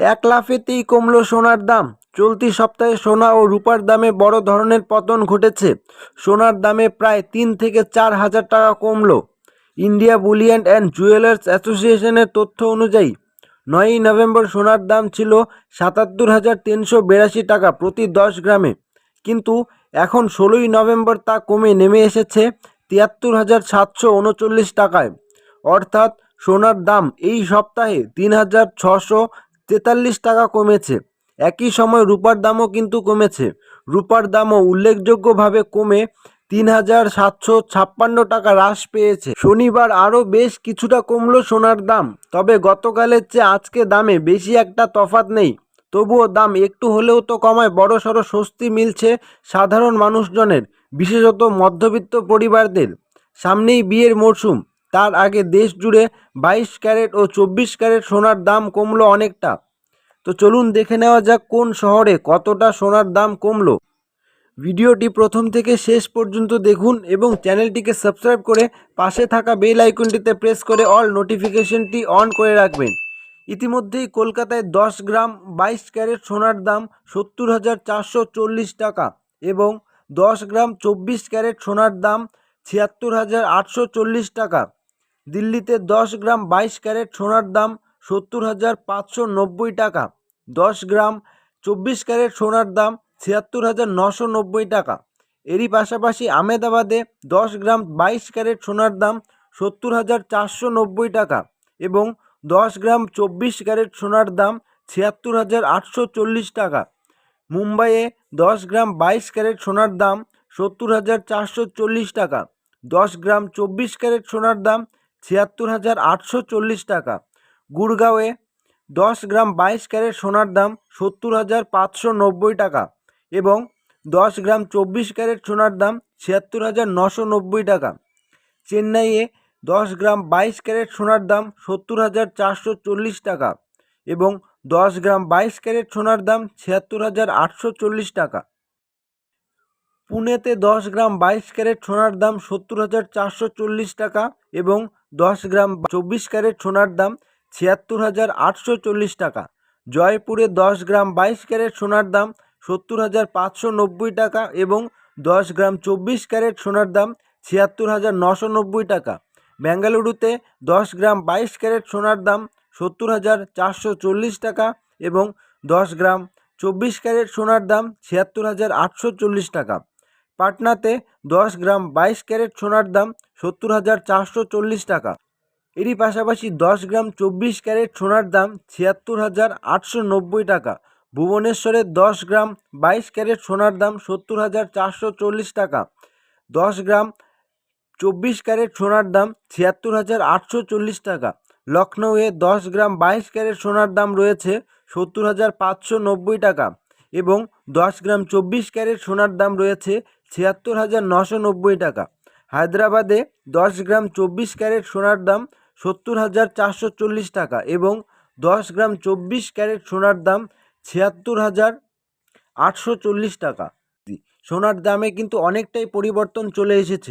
এক লাফেতেই কমল সোনার দাম। চলতি সপ্তাহে সোনা ও রূপার দামে বড় ধরনের পতন ঘটেছে। সোনার দামে প্রায় তিন থেকে চার হাজার টাকা কমল। ইন্ডিয়া বুলিয়ান অ্যান্ড জুয়েলার্স অ্যাসোসিয়েশনের তথ্য অনুযায়ী, নয়ই নভেম্বর সোনার দাম ছিল সাতাত্তর হাজার তিনশো বিরাশি টাকা প্রতি দশ গ্রামে। কিন্তু এখন ষোলোই নভেম্বর তা কমে নেমে এসেছে তিয়াত্তর হাজার সাতশো উনচল্লিশ টাকায়। অর্থাৎ সোনার দাম এই সপ্তাহে তিন হাজার ছশো তেতাল্লিশ টাকা কমেছে। একই সময় রূপার দামও কিন্তু কমেছে। রূপার দামও উল্লেখযোগ্যভাবে কমে তিন হাজার সাতশো ছাপ্পান্ন টাকা হ্রাস পেয়েছে। শনিবার আরও বেশ কিছুটা কমলো সোনার দাম। তবে গতকালের চেয়ে আজকে দামে বেশি একটা তফাৎ নেই। তবুও দাম একটু হলেও তো কমায় বড় সড়ো স্বস্তি মিলছে সাধারণ মানুষজনের, বিশেষত মধ্যবিত্ত পরিবারদের। সামনেই বিয়ের মরশুম। তার আগে দেশ জুড়ে বাইশ ক্যারেট ও চব্বিশ ক্যারেট সোনার দাম কমলো অনেকটা। তো চলুন দেখে নেওয়া যাক কোন শহরে কতটা সোনার দাম কমলো। ভিডিওটি প্রথম থেকে শেষ পর্যন্ত দেখুন এবং চ্যানেলটিকে সাবস্ক্রাইব করে পাশে থাকা বেল আইকনটিতে প্রেস করে অল নোটিফিকেশনটি অন করে রাখবেন। ইতিমধ্যেই কলকাতায় দশ গ্রাম বাইশ ক্যারেট সোনার দাম সত্তর হাজার চারশো চল্লিশ টাকা এবং দশ গ্রাম চব্বিশ ক্যারেট সোনার দাম ছিয়াত্তর হাজার আটশো চল্লিশ টাকা। দিল্লিতে দশ গ্রাম বাইশ ক্যারেট সোনার দাম সত্তর হাজার পাঁচশো নব্বই টাকা। দশ গ্রাম চব্বিশ ক্যারেট সোনার দাম ছিয়াত্তর হাজার নশো নব্বই টাকা। এরই পাশাপাশি আমেদাবাদে দশ গ্রাম বাইশ ক্যারেট সোনার দাম সত্তর হাজার চারশো নব্বই টাকা এবং দশ গ্রাম চব্বিশ ক্যারেট সোনার দাম ছিয়াত্তর হাজার আটশো চল্লিশ টাকা। মুম্বাইয়ে দশ গ্রাম বাইশ ক্যারেট সোনার দাম সত্তর হাজার চারশো চল্লিশ টাকা। দশ গ্রাম চব্বিশ ক্যারেট সোনার দাম ছিয়াত্তর হাজার আটশো চল্লিশ টাকা। গুড়গাঁওয়ে দশ গ্রাম বাইশ ক্যারেট সোনার দাম সত্তর হাজার পাঁচশো নব্বই টাকা এবং দশ গ্রাম চব্বিশ ক্যারেট সোনার দাম ছিয়াত্তর হাজার নশো নব্বই টাকা। চেন্নাইয়ে দশ গ্রাম বাইশ ক্যারেট সোনার দাম সত্তর হাজার চারশো চল্লিশ টাকা এবং দশ গ্রাম বাইশ ক্যারেট সোনার দাম ছিয়াত্তর হাজার আটশো চল্লিশ টাকা। পুনেতে দশ গ্রাম বাইশ ক্যারেট সোনার দাম সত্তর হাজার চারশো চল্লিশ টাকা এবং দশ গ্রাম চব্বিশ ক্যারেট সোনার দাম ছিয়াত্তর হাজার আটশো চল্লিশ টাকা। জয়পুরে দশ গ্রাম বাইশ ক্যারেট সোনার দাম সত্তর হাজার পাঁচশো নব্বই টাকা এবং দশ গ্রাম চব্বিশ ক্যারেট সোনার দাম ছিয়াত্তর হাজার নশো নব্বই টাকা। বেঙ্গালুরুতে দশ গ্রাম বাইশ ক্যারেট সোনার দাম সত্তর হাজার চারশো চল্লিশ টাকা এবং দশ গ্রাম চব্বিশ ক্যারেট সোনার দাম ছিয়াত্তর হাজার আটশো চল্লিশ টাকা। পাটনাতে দশ গ্রাম বাইশ ক্যারেট সোনার দাম সত্তর হাজার চারশো চল্লিশ টাকা। এরই পাশাপাশি দশ গ্রাম চব্বিশ ক্যারেট সোনার দাম ছিয়াত্তর হাজার আটশো নব্বই টাকা। ভুবনেশ্বরে দশ গ্রাম বাইশ ক্যারেট সোনার দাম সত্তর হাজার চারশো চল্লিশ টাকা। দশ গ্রাম চব্বিশ ক্যারেট সোনার দাম ছিয়াত্তর হাজার আটশো চল্লিশ টাকা। লখনৌয়ে দশ গ্রাম বাইশ ক্যারেট সোনার দাম রয়েছে সত্তর হাজার পাঁচশো নব্বই টাকা। এবং দশ গ্রাম চব্বিশ ক্যারেট সোনার দাম রয়েছে ছিয়াত্তর হাজার নশো নব্বই টাকা। হায়দ্রাবাদে দশ গ্রাম চব্বিশ ক্যারেট সোনার দাম সত্তর হাজার চারশো চল্লিশ টাকা এবং দশ গ্রাম চব্বিশ ক্যারেট সোনার দাম ছিয়াত্তর হাজার আটশো চল্লিশ টাকা। সোনার দামে কিন্তু অনেকটাই পরিবর্তন চলে এসেছে।